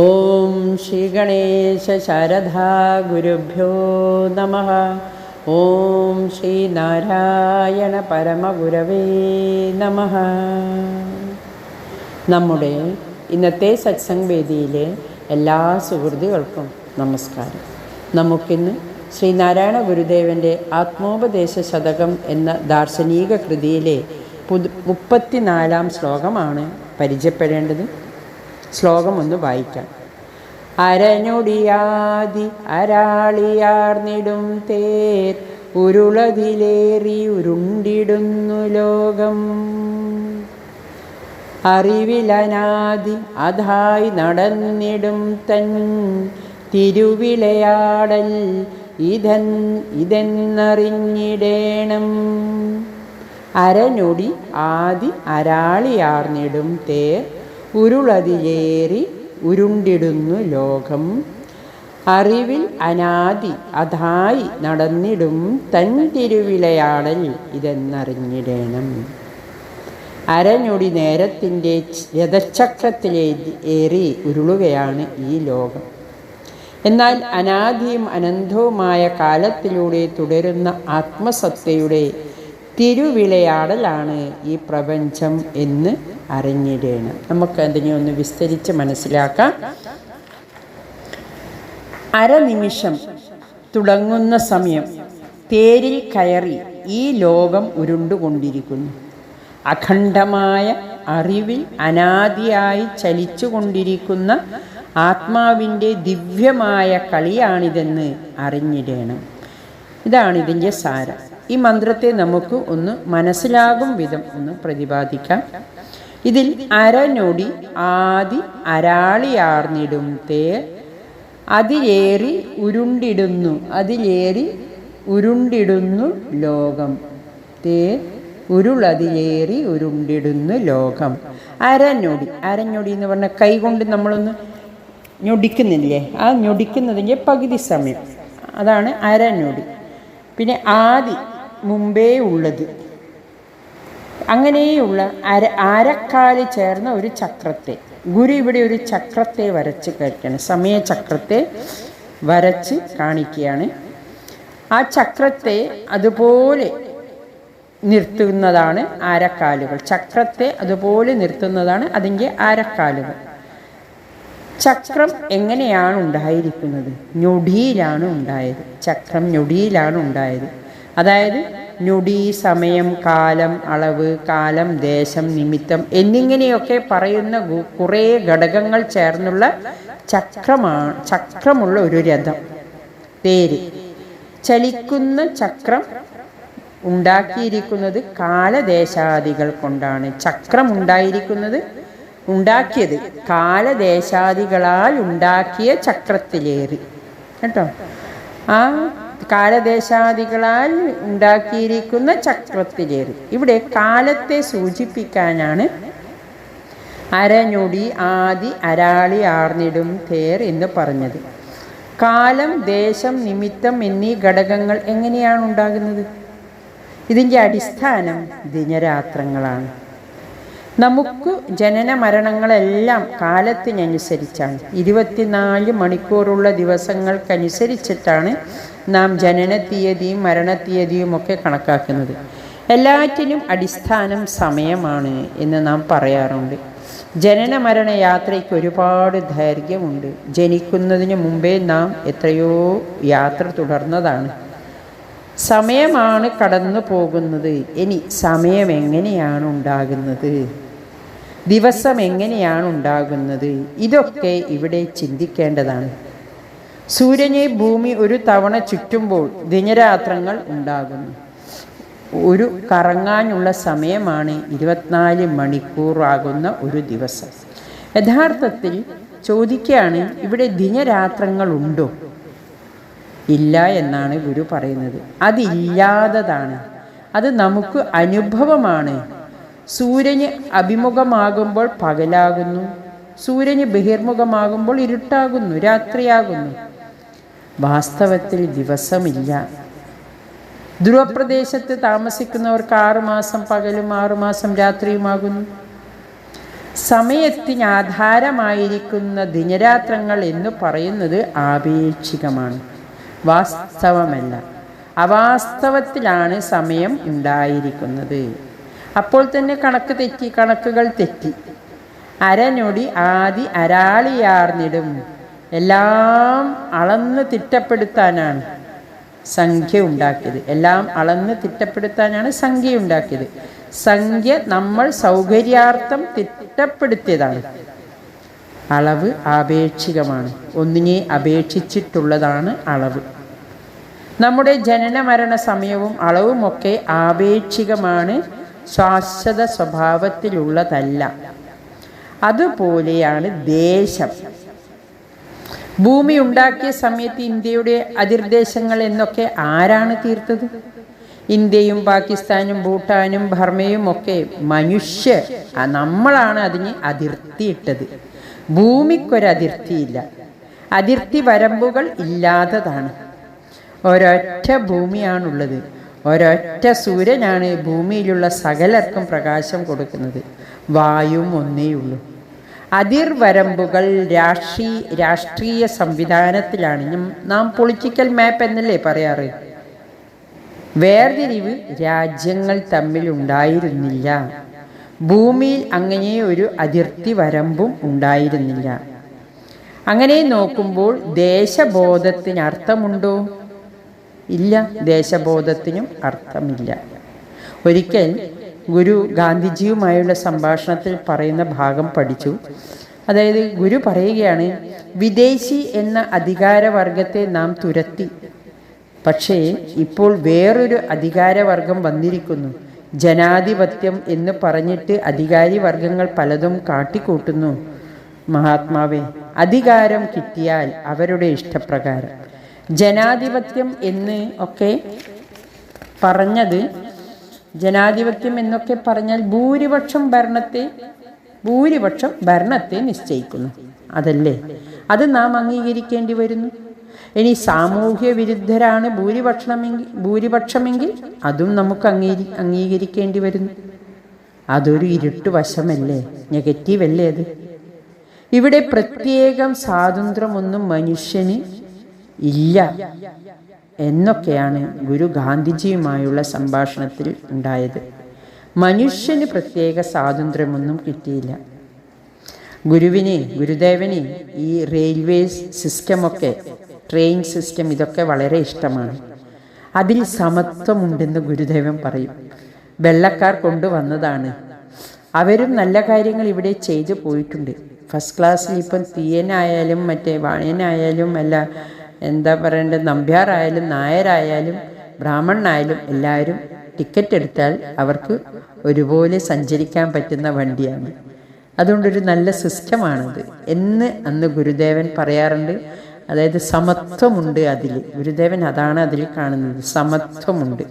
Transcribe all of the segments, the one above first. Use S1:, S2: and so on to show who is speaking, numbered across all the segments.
S1: ഓം ശ്രീ ഗണേശ ശാരദാ ഗുരുഭ്യോ നമ. ഓം ശ്രീ നാരായണ പരമഗുരവേ നമ. നമ്മുടെ ഇന്നത്തെ സത്സംഗ് വേദിയിലെ എല്ലാ സുഹൃത്തുക്കൾക്കും നമസ്കാരം. നമുക്കിന്ന് ശ്രീനാരായണ ഗുരുദേവന്റെ ആത്മോപദേശ ശതകം എന്ന ദാർശനിക കൃതിയിലെ പുതു മുപ്പത്തിനാലാം ശ്ലോകമാണ് പരിചയപ്പെടേണ്ടത്. ശ്ലോകം ഒന്ന് വായിക്കാം. അരഞ്ഞൊടിയാതി അരാളിയാർന്നിടും തേർ ഉരുളതിലേറി ഉരുണ്ടിടുന്നു ലോകം. അറിവിലനാദി അതായി നടന്നിടും തൻ തിരുവിളയാടൽ ഇതൻ ഇതെന്നറിഞ്ഞിടേണം. അരനൊടി ആദി അരാളിയാർന്നിടും തേർ ഉരുളതിലേറി ഉരുണ്ടിടുന്നു ലോകം. അറിവിൽ അനാദി അതായി നടന്നിടും തൻ തിരുവിളയാടൽ ഇതെന്നറിഞ്ഞിടേണം. അരഞ്ഞൊടി നേരത്തിന്റെ രഥചക്രത്തിലേ ഏറി ഉരുളുകയാണ് ഈ ലോകം. എന്നാൽ അനാദിയും അനന്തവുമായ കാലത്തിലൂടെ തുടരുന്ന ആത്മസത്തയുടെ തിരുവിളയാടലാണ് ഈ പ്രപഞ്ചം എന്ന് അറിഞ്ഞിടേണം. നമുക്ക് അതിനെ ഒന്ന് വിസ്തരിച്ച് മനസ്സിലാക്കാം. അരനിമിഷം തുടങ്ങുന്ന സമയം തേരിൽ കയറി ഈ ലോകം ഉരുണ്ടുകൊണ്ടിരിക്കുന്നു. അഖണ്ഡമായ അറിവിൽ അനാദിയായി ചലിച്ചുകൊണ്ടിരിക്കുന്ന ആത്മാവിന്റെ ദിവ്യമായ കളിയാണിതെന്ന് അറിഞ്ഞിടേണം. ഇതാണ് ഇതിന്റെ സാരം. ഈ മന്ത്രത്തെ നമുക്ക് ഒന്ന് മനസ്സിലാകും വിധം ഒന്ന് പ്രതിപാദിക്കാം. ഇതിൽ അരനൊടി ആദി അരാളിയാർന്നിടും തേ അതിലേറി ഉരുണ്ടിടുന്നു അതിലേറി ഉരുണ്ടിടുന്നു ലോകം. തേർ ഉരുളതിലേറി ഉരുണ്ടിടുന്നു ലോകം. അരഞ്ഞൊടി അരഞ്ഞൊടി എന്ന് പറഞ്ഞാൽ കൈകൊണ്ട് നമ്മളൊന്ന് ഞൊടിക്കുന്നില്ലേ? ആ ഞൊടിക്കുന്നതിന്റെ പകുതി സമയം. അതാണ് അരഞ്ഞൊടി പിന്നെ ആദി മുമ്പേ ഉള്ളത്. അങ്ങനെയുള്ള അര അരക്കാൽ ചേർന്ന ഒരു ചക്രത്തെ. ഗുരു ഇവിടെ ഒരു ചക്രത്തെ വരച്ച് കഴിക്കണം സമയചക്രത്തെ വരച്ച് കാണിക്കുകയാണ്. ആ ചക്രത്തെ അതുപോലെ നിർത്തുന്നതാണ് ആരക്കാലുകൾ ചക്രത്തെ അതുപോലെ നിർത്തുന്നതാണ് അതിന്റെ ആരക്കാലുകൾ ചക്രം എങ്ങനെയാണ് ഉണ്ടായിരിക്കുന്നത്? ഞൊടിയിലാണ് ഉണ്ടായത്. ചക്രം ഞൊടിയിലാണ് ഉണ്ടായത്. അതായത് ഞൊടി സമയം കാലം അളവ് കാലം ദേശം നിമിത്തം എന്നിങ്ങനെയൊക്കെ പറയുന്ന കുറേ ഘടകങ്ങൾ ചേർന്നുള്ള ചക്രമാണ് ചക്രമുള്ള ഒരു രഥം. പേര്. ചലിക്കുന്ന ചക്രം ഉണ്ടാക്കിയിരിക്കുന്നത് കാലദേശാദികൾ കൊണ്ടാണ്. ചക്രം ഉണ്ടായിരിക്കുന്നത് ഉണ്ടാക്കിയത് കാലദേശാദികളാൽ ഉണ്ടാക്കിയ ചക്രത്തിലേറി. കേട്ടോ? ആ കാലദേശാദികളാൽ ഉണ്ടാക്കിയിരിക്കുന്ന ചക്രത്തിലേറി. ഇവിടെ കാലത്തെ സൂചിപ്പിക്കാനാണ് അരഞ്ഞൊടി ആദി അരാളി ആർന്നിടും തേർ എന്ന് പറഞ്ഞത്. കാലം ദേശം നിമിത്തം എന്നീ ഘടകങ്ങൾ എങ്ങനെയാണ് ഉണ്ടാകുന്നത്? ഇതിന്റെ അടിസ്ഥാനം ദിനരാത്രങ്ങളാണ്. നമുക്ക് ജനന മരണങ്ങളെല്ലാം കാലത്തിനനുസരിച്ചാണ്. ഇരുപത്തിനാല് മണിക്കൂറുള്ള ദിവസങ്ങൾക്കനുസരിച്ചിട്ടാണ് നാം ജനന തീയതിയും മരണത്തീയതിയും ഒക്കെ കണക്കാക്കുന്നത്. എല്ലാറ്റിനും അടിസ്ഥാനം സമയമാണ് എന്ന് നാം പറയാറുണ്ട്. ജനന മരണ യാത്രയ്ക്ക് ഒരുപാട് ദൈർഘ്യമുണ്ട്. ജനിക്കുന്നതിന് മുമ്പേ നാം എത്രയോ യാത്ര തുടർന്നതാണ്. സമയമാണ് കടന്നു പോകുന്നത്. ഇനി സമയം എങ്ങനെയാണ് ഉണ്ടാകുന്നത്? ദിവസം എങ്ങനെയാണ് ഉണ്ടാകുന്നത്? ഇതൊക്കെ ഇവിടെ ചിന്തിക്കേണ്ടതാണ്. സൂര്യനെ ഭൂമി ഒരു തവണ ചുറ്റുമ്പോൾ ദിനരാത്രങ്ങൾ ഉണ്ടാകുന്നു. ഒരു കറങ്ങാനുള്ള സമയമാണ് ഇരുപത്തിനാല് മണിക്കൂറാകുന്ന ഒരു ദിവസം. യഥാർത്ഥത്തിൽ ചോദിക്കുകയാണ് ഇവിടെ ദിനരാത്രങ്ങളുണ്ടോ ഇല്ല എന്നാണ് ഗുരു പറയുന്നത്. അതില്ലാത്തതാണ്. അത് നമുക്ക് അനുഭവമാണ്. സൂര്യന് അഭിമുഖമാകുമ്പോൾ പകലാകുന്നു. സൂര്യന് ബഹിർമുഖമാകുമ്പോൾ ഇരുട്ടാകുന്നു രാത്രിയാകുന്നു. വാസ്തവത്തിൽ ദിവസമില്ല. ധ്രുവപ്രദേശത്ത് താമസിക്കുന്നവർക്ക് ആറുമാസം പകലും ആറുമാസം രാത്രിയുമാകുന്നു. സമയത്തിന് ആധാരമായിരിക്കുന്ന ദിനരാത്രങ്ങൾ എന്ന് പറയുന്നത് ആപേക്ഷികമാണ്. വാസ്തവമല്ല. അവാസ്തവത്തിലാണ് സമയം ഉണ്ടായിരിക്കുന്നത്. അപ്പോൾ തന്നെ കണക്ക് തെറ്റി കണക്കുകൾ തെറ്റി. അരനൊടി ആദി അരാളിയാർന്നിടും. എല്ലാം അളന്ന് തിട്ടപ്പെടുത്താനാണ് സംഖ്യ ഉണ്ടാക്കിയത്. എല്ലാം അളന്ന് തിട്ടപ്പെടുത്താനാണ് സംഖ്യ ഉണ്ടാക്കിയത്. സംഖ്യ നമ്മൾ സൗകര്യാർത്ഥം തിട്ടപ്പെടുത്തിയതാണ്. അളവ് ആപേക്ഷികമാണ്. ഒന്നിനെ അപേക്ഷിച്ചിട്ടുള്ളതാണ് അളവ്. നമ്മുടെ ജനന മരണ സമയവും അളവുമൊക്കെ ആപേക്ഷികമാണ്. ശാശ്വത സ്വഭാവത്തിലുള്ളതല്ല. അതുപോലെയാണ് ദേശം. ഭൂമി ഉണ്ടാക്കിയ സമയത്ത് ഇന്ത്യയുടെ അതിർദേശങ്ങൾ എന്നൊക്കെ ആരാണ് തീർത്തത്? ഇന്ത്യയും പാകിസ്ഥാനും ഭൂട്ടാനും ബർമയും ഒക്കെ മനുഷ്യ നമ്മളാണ് അതിന് അതിർത്തിയിട്ടത്. ഭൂമിക്കൊരതിർത്തിയില്ല അതിർത്തി വരമ്പുകൾ ഇല്ലാത്തതാണ്. ഒരൊറ്റ ഭൂമിയാണുള്ളത്. ഒരൊറ്റ സൂര്യനാണ് ഭൂമിയിലുള്ള സകലർക്കും പ്രകാശം കൊടുക്കുന്നത്. വായും ഒന്നേയുള്ളൂ. അതിർവരമ്പുകൾ രാഷ്ട്രീയ രാഷ്ട്രീയ സംവിധാനത്തിലാണെന്നും നാം പൊളിറ്റിക്കൽ മാപ്പ് എന്നല്ലേ പറയാറ്? വേർതിരിവ് രാജ്യങ്ങൾ തമ്മിൽ ഉണ്ടായിരുന്നില്ല. ഭൂമിയിൽ അങ്ങനെ ഒരു അതിർത്തി വരമ്പും ഉണ്ടായിരുന്നില്ല. അങ്ങനെ നോക്കുമ്പോൾ ദേശബോധത്തിന് അർത്ഥമുണ്ടോ? ഇല്ല ദേശബോധത്തിനും അർത്ഥമില്ല. ഒരിക്കൽ ഗുരു ഗാന്ധിജിയുമായുള്ള സംഭാഷണത്തിൽ പറയുന്ന ഭാഗം പഠിച്ചു. അതായത് ഗുരു പറയുകയാണ് വിദേശി എന്ന അധികാരവർഗത്തെ നാം തുരത്തി. പക്ഷേ ഇപ്പോൾ വേറൊരു അധികാരവർഗം വന്നിരിക്കുന്നു. ജനാധിപത്യം എന്ന് പറഞ്ഞിട്ട് അധികാരി വർഗങ്ങൾ പലതും കാട്ടിക്കൂട്ടുന്നു. മഹാത്മാവെ അധികാരം കിട്ടിയാൽ അവരുടെ ഇഷ്ടപ്രകാരം. ജനാധിപത്യം എന്ന് ഒക്കെ പറഞ്ഞത് ജനാധിപത്യം എന്നൊക്കെ പറഞ്ഞാൽ ഭൂരിപക്ഷം ഭരണത്തെ ഭൂരിപക്ഷം ഭരണത്തെ നിശ്ചയിക്കുന്നു. അതല്ലേ? അത് നാം അംഗീകരിക്കേണ്ടി വരുന്നു. ഇനി സാമൂഹ്യ വിരുദ്ധരാണ് ഭൂരിപക്ഷമെങ്കിൽ ഭൂരിപക്ഷമെങ്കിൽ അതും നമുക്ക് അംഗീകരി അംഗീകരിക്കേണ്ടി വരുന്നു. അതൊരു ഇരുട്ട് വശമല്ലേ? നെഗറ്റീവ് അല്ലേ അത്? ഇവിടെ പ്രത്യേകം സ്വാതന്ത്ര്യമൊന്നും മനുഷ്യന് ഇല്ല. എന്നൊക്കെയാണ് ഗുരു ഗാന്ധിജിയുമായുള്ള സംഭാഷണത്തിൽ ഉണ്ടായത്. മനുഷ്യന് പ്രത്യേക സ്വാതന്ത്ര്യമൊന്നും കിട്ടിയില്ല. ഗുരുവിനെ ഗുരുദേവനെ ഈ റെയിൽവേ സിസ്റ്റമൊക്കെ ട്രെയിൻ സിസ്റ്റം ഇതൊക്കെ വളരെ ഇഷ്ടമാണ്. അതിൽ സമത്വമുണ്ടെന്ന് ഗുരുദേവൻ പറയും. വെള്ളക്കാർ കൊണ്ടുവന്നതാണ്. അവരും നല്ല കാര്യങ്ങൾ ഇവിടെ ചെയ്തു പോയിട്ടുണ്ട്. ഫസ്റ്റ് ക്ലാസ്സിൽ ഇപ്പം തീയനായാലും മറ്റേ വായനായാലും അല്ല എന്താ പറയേണ്ടത്? നമ്പ്യാറായാലും നായരായാലും ബ്രാഹ്മണനായാലും എല്ലാവരും ടിക്കറ്റ് എടുത്താൽ അവർക്ക് ഒരുപോലെ സഞ്ചരിക്കാൻ പറ്റുന്ന വണ്ടിയാണ്. അതുകൊണ്ടൊരു നല്ല സിസ്റ്റമാണത്. എന്ന് അന്ന് ഗുരുദേവൻ പറയാറുണ്ട്. അതായത് സമത്വമുണ്ട് അതിൽ. ഗുരുദേവൻ അതാണ് അതിൽ കാണുന്നത്. സമത്വമുണ്ട്.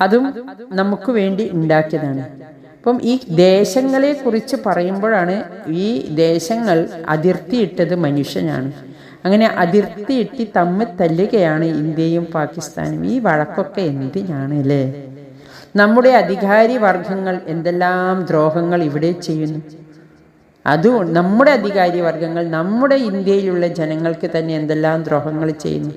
S1: അതും നമുക്ക് വേണ്ടി ഉണ്ടാക്കിയതാണ്. അപ്പം ഈ ദേശങ്ങളെ കുറിച്ച് പറയുമ്പോഴാണ് ഈ ദേശങ്ങൾ അതിർത്തിയിട്ടത് മനുഷ്യനാണ്. അങ്ങനെ അതിർത്തി എട്ടി തമ്മിൽ തല്ലുകയാണ് ഇന്ത്യയും പാകിസ്ഥാനും. ഈ വഴക്കൊക്കെ എന്തിനാണ് അല്ലേ നമ്മുടെ അധികാരി വർഗങ്ങൾ എന്തെല്ലാം ദ്രോഹങ്ങൾ ഇവിടെ ചെയ്യുന്നു. അതുകൊണ്ട് നമ്മുടെ അധികാരി വർഗങ്ങൾ നമ്മുടെ ഇന്ത്യയിലുള്ള ജനങ്ങൾക്ക് തന്നെ എന്തെല്ലാം ദ്രോഹങ്ങൾ ചെയ്യുന്നു.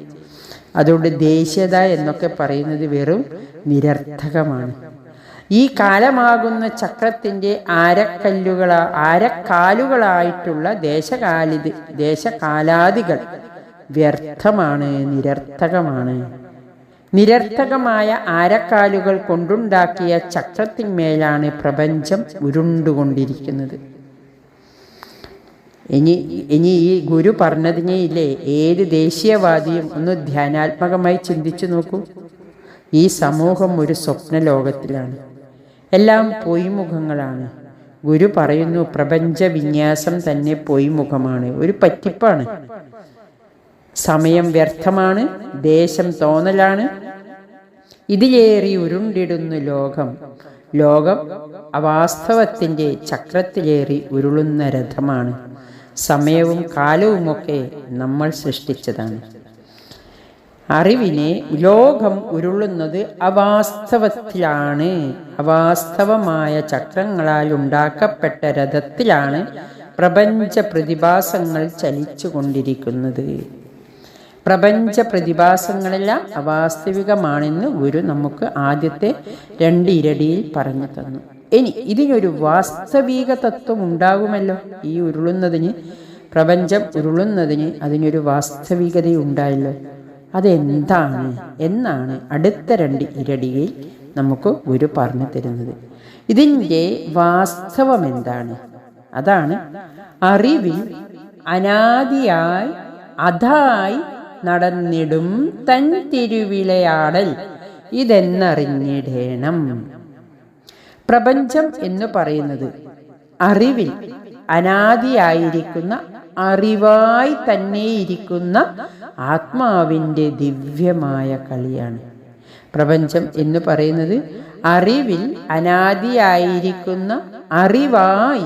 S1: അതുകൊണ്ട് ദേശീയത എന്നൊക്കെ പറയുന്നത് വെറും നിരർത്ഥകമാണ്. ഈ കാലമാകുന്ന ചക്രത്തിന്റെ ആരക്കല്ലുകൾ ആരക്കാലുകളായിട്ടുള്ള ദേശകാലിത് ദേശകാലാദികൾ വ്യർത്ഥമാണ് നിരർത്ഥകമാണ്. നിരർത്ഥകമായ ആരക്കാലുകൾ കൊണ്ടുണ്ടാക്കിയ ചക്രത്തിന്മേലാണ് പ്രപഞ്ചം ഉരുണ്ടുകൊണ്ടിരിക്കുന്നത്. ഇനി ഇനി ഈ ഗുരു പറഞ്ഞതിനെ ഇല്ലേ ഏത് ദേശീയവാദിയും ഒന്ന് ധ്യാനാത്മകമായി ചിന്തിച്ചു നോക്കൂ. ഈ സമൂഹം ഒരു സ്വപ്ന ലോകത്തിലാണ് എല്ലാം പൊയ്മുഖങ്ങളാണ്. ഗുരു പറയുന്നു പ്രപഞ്ച വിന്യാസം തന്നെ പൊയ്മുഖമാണ്. ഒരു പറ്റിപ്പാണ്. സമയം വ്യർത്ഥമാണ് ദേശം തോന്നലാണ്. ഇതിലേറി ഉരുണ്ടിടുന്നു ലോകം. ലോകം അവാസ്തവത്തിന്റെ ചക്രത്തിലേറി ഉരുളുന്ന രഥമാണ്. സമയവും കാലവുമൊക്കെ നമ്മൾ സൃഷ്ടിച്ചതാണ്. അറിവിനെ ലോകം ഉരുളുന്നത് അവാസ്തവത്തിലാണ്. അവാസ്തവമായ ചക്രങ്ങളാൽ ഉണ്ടാക്കപ്പെട്ട രഥത്തിലാണ് പ്രപഞ്ച പ്രതിഭാസങ്ങൾ ചലിച്ചു കൊണ്ടിരിക്കുന്നത് പ്രപഞ്ച പ്രതിഭാസങ്ങളെല്ലാം അവാസ്തവികമാണെന്ന് ഗുരു നമുക്ക് ആദ്യത്തെ രണ്ട് ഇരടിയിൽ പറഞ്ഞു തന്നു. ഇനി ഇതിനൊരു വാസ്തവിക തത്വം ഉണ്ടാകുമല്ലോ? ഈ ഉരുളുന്നതിന് പ്രപഞ്ചം ഉരുളുന്നതിന് അതിനൊരു വാസ്തവികതയുണ്ടായല്ലോ? അതെന്താണ് എന്നാണ് അടുത്ത രണ്ട് ഇരടിയിൽ നമുക്ക് ഗുരു പറഞ്ഞു തരുന്നത്. ഇതിന്റെ വാസ്തവം എന്താണ് അതാണ് അറിവിൽ അനാദിയായി അതായി നടന്നിടും തൻ തിരുവിളയാടൽ ഇതെന്നറിഞ്ഞിടേണം. പ്രപഞ്ചം എന്ന് പറയുന്നത് അറിവിൽ അനാദിയായിരിക്കുന്ന അറിവായി തന്നെ ഇരിക്കുന്ന ആത്മാവിന്റെ ദിവ്യമായ കളിയാണ്. പ്രപഞ്ചം എന്ന് പറയുന്നത് അറിവിൽ അനാദിയായിരിക്കുന്ന അറിവായി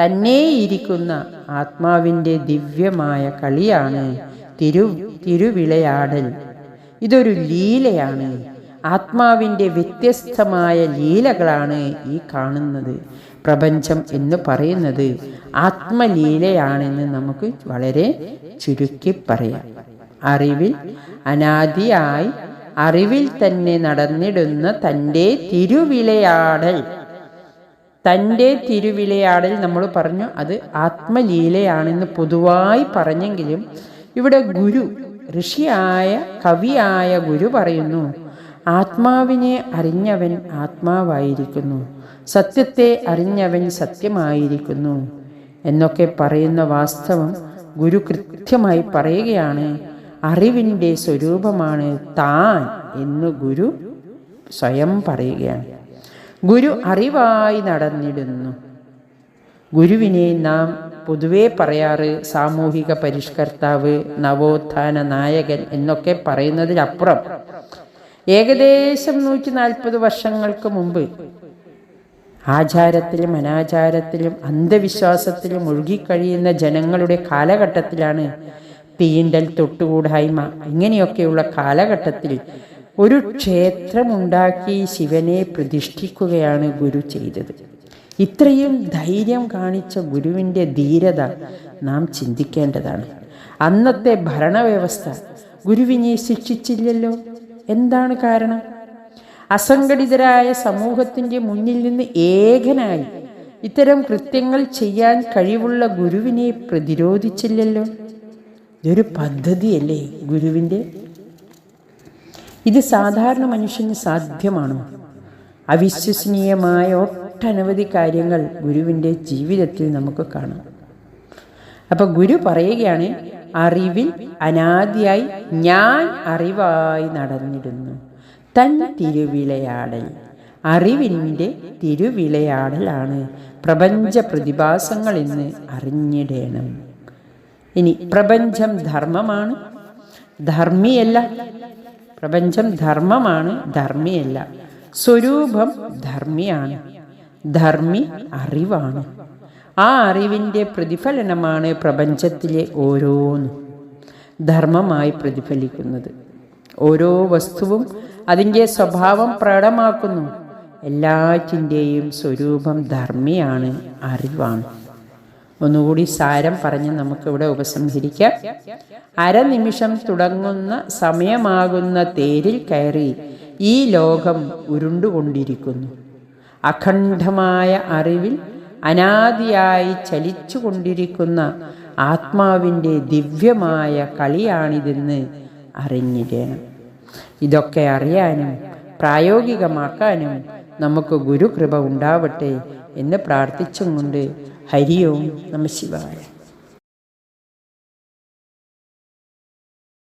S1: തന്നെ ഇരിക്കുന്ന ആത്മാവിന്റെ ദിവ്യമായ കളിയാണ് തിരു തിരുവിളയാടൽ. ഇതൊരു ലീലയാണ്. ആത്മാവിന്റെ വ്യത്യസ്തമായ ലീലകളാണ് ഈ കാണുന്നത്. പ്രപഞ്ചം എന്ന് പറയുന്നത് ആത്മലീലയാണെന്ന് നമുക്ക് വളരെ ചുരുക്കി പറയാം. അറിവിൽ അനാദിയായി അറിവിൽ തന്നെ നടന്നിടുന്ന തന്റെ തിരുവിലയാടൽ തന്റെ തിരുവിലയാടൽ നമ്മൾ പറഞ്ഞു അത് ആത്മലീലയാണെന്ന് പൊതുവായി പറഞ്ഞെങ്കിലും ഇവിടെ ഗുരു ഋഷിയായ കവിയായ ഗുരു പറയുന്നു ആത്മാവിനെ അറിഞ്ഞവൻ ആത്മാവായിരിക്കുന്നു. സത്യത്തെ അറിഞ്ഞവൻ സത്യമായിരിക്കുന്നു. എന്നൊക്കെ പറയുന്ന വാസ്തവം ഗുരു കൃത്യമായി പറയുകയാണ് അറിവിന്റെ സ്വരൂപമാണ് താൻ എന്ന് ഗുരു സ്വയം പറയുകയാണ്. ഗുരു അറിവായി നടന്നിടുന്നു. ഗുരുവിനെ നാം പൊതുവേ പറയാറ് സാമൂഹിക പരിഷ്കർത്താവ് നവോത്ഥാന നായകൻ എന്നൊക്കെ പറയുന്നതിലപ്പുറം ഏകദേശം നൂറ്റി നാൽപ്പത് വർഷങ്ങൾക്ക് മുമ്പ് ആചാരത്തിലും അനാചാരത്തിലും അന്ധവിശ്വാസത്തിലും ഒഴുകിക്കഴിയുന്ന ജനങ്ങളുടെ കാലഘട്ടത്തിലാണ് തീണ്ടൽ തൊട്ടുകൂടായ്മ. ഇങ്ങനെയൊക്കെയുള്ള കാലഘട്ടത്തിൽ ഒരു ക്ഷേത്രമുണ്ടാക്കി ശിവനെ പ്രതിഷ്ഠിക്കുകയാണ് ഗുരു ചെയ്തത്. ഇത്രയും ധൈര്യം കാണിച്ച ഗുരുവിന്റെ ധീരത നാം ചിന്തിക്കേണ്ടതാണ്. അന്നത്തെ ഭരണവ്യവസ്ഥ ഗുരുവിനെ ശിക്ഷിച്ചില്ലല്ലോ? എന്താണ് കാരണം? അസംഘടിതരായ സമൂഹത്തിന്റെ മുന്നിൽ നിന്ന് ഏകനായി ഇത്തരം കൃത്യങ്ങൾ ചെയ്യാൻ കഴിവുള്ള ഗുരുവിനെ പ്രതിരോധിച്ചില്ലല്ലോ. ഇതൊരു പദ്ധതിയല്ലേ ഗുരുവിന്റെ? ഇത് സാധാരണ മനുഷ്യന് സാധ്യമാണോ? അവിശ്വസനീയമായ ഒട്ടനവധി കാര്യങ്ങൾ ഗുരുവിന്റെ ജീവിതത്തിൽ നമുക്ക് കാണാം. അപ്പോൾ ഗുരു പറയുകയാണ് അറിവിൽ അനാദിയായി ഞാൻ അറിവായി നടന്നിരുന്നു തൻ തിരുവിളയാടൽ. അറിവിന്റെ തിരുവിളയാടലാണ് പ്രപഞ്ച പ്രതിഭാസങ്ങൾ എന്ന് അറിഞ്ഞിടേണം. ഇനി പ്രപഞ്ചം ധർമ്മമാണ്. ധർമ്മിയല്ല. പ്രപഞ്ചം ധർമ്മമാണ് ധർമ്മിയല്ല. സ്വരൂപം ധർമ്മിയാണ്. ധർമ്മി അറിവാണ്. ആ അറിവിന്റെ പ്രതിഫലനമാണ് പ്രപഞ്ചത്തിലെ ഓരോന്നും ധർമ്മമായി പ്രതിഫലിക്കുന്നത്. ഓരോ വസ്തുവും അതിന്റെ സ്വഭാവം പ്രകടമാക്കുന്നു. എല്ലാറ്റിന്റെയും സ്വരൂപം ധർമ്മിയാണ് അറിവാണ്. ഒന്നുകൂടി സാരം പറഞ്ഞ് നമുക്കിവിടെ ഉപസംഹരിക്കാം. അരനിമിഷം തുടങ്ങുന്ന സമയമാകുന്ന തേരിൽ കയറി ഈ ലോകം ഉരുണ്ടുകൊണ്ടിരിക്കുന്നു. അഖണ്ഡമായ അറിവിൽ അനാദിയായി ചലിച്ചുകൊണ്ടിരിക്കുന്ന ആത്മാവിന്റെ ദിവ്യമായ കളിയാണിതെന്ന് അറിഞ്ഞിടണം ഇതൊക്കെ അറിയാനും പ്രായോഗികമാക്കാനും നമുക്ക് ഗുരുകൃപ ഉണ്ടാവട്ടെ എന്ന് പ്രാർത്ഥിച്ചും കൊണ്ട് ഹരിയോം നമ ശിവായ.